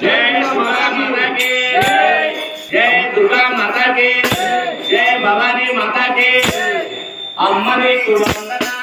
జై దుర్గామాతకి జై దుర్గామాతకి జై భవానీ మాతకి అమ్మని కురువందనా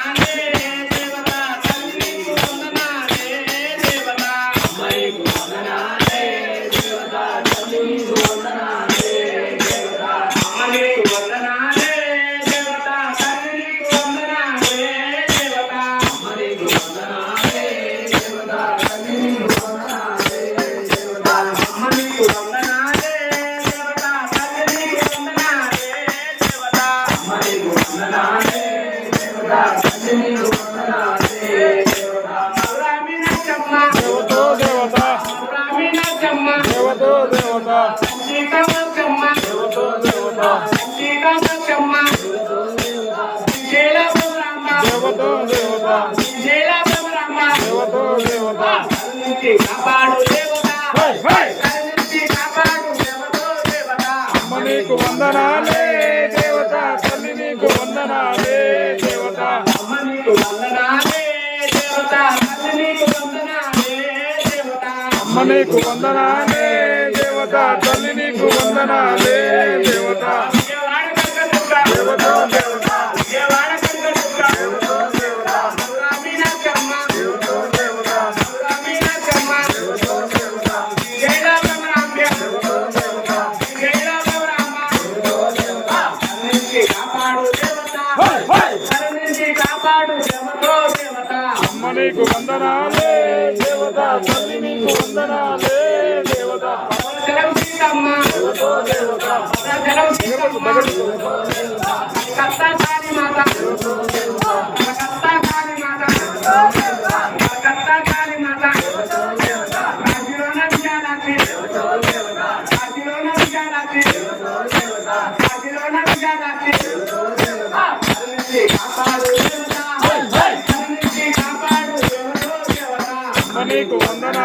కరుణించి కాపాడు దేవతా. కరుణించి కాపాడు దేవతో దేవతా. అమ్మ నీకు వందనాలే దేవతా తల్లి నీకు వందనాలే దేవతా. అమ్మ నీకు మీకు వందనాలే దేవత తల్లి మీకు వందనాలే దేవత. జలం సీతమ్మ సీతమ్మ మాత కత్తా మాత కత్తా మాత. నీకు వందనా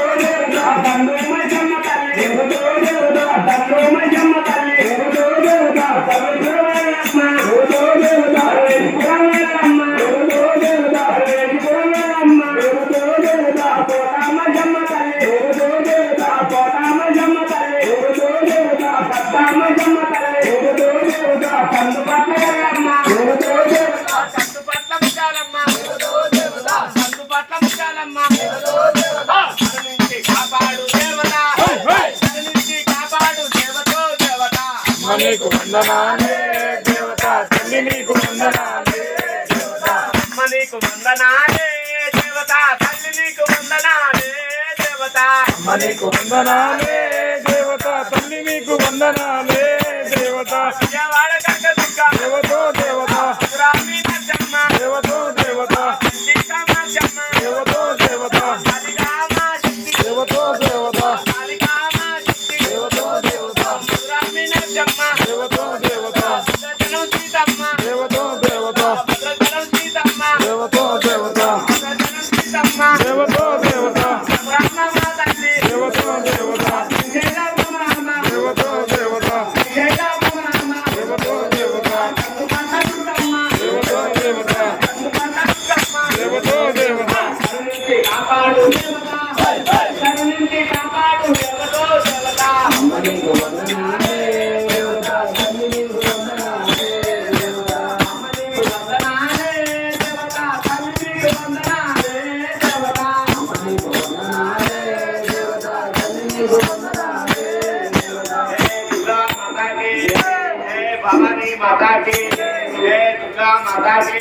నీకు వందనాలే దేవత తల్లి నీకు వందనాలే దేవత. తల్లి దేవత. your mind. माता की जय दुर्गा माता की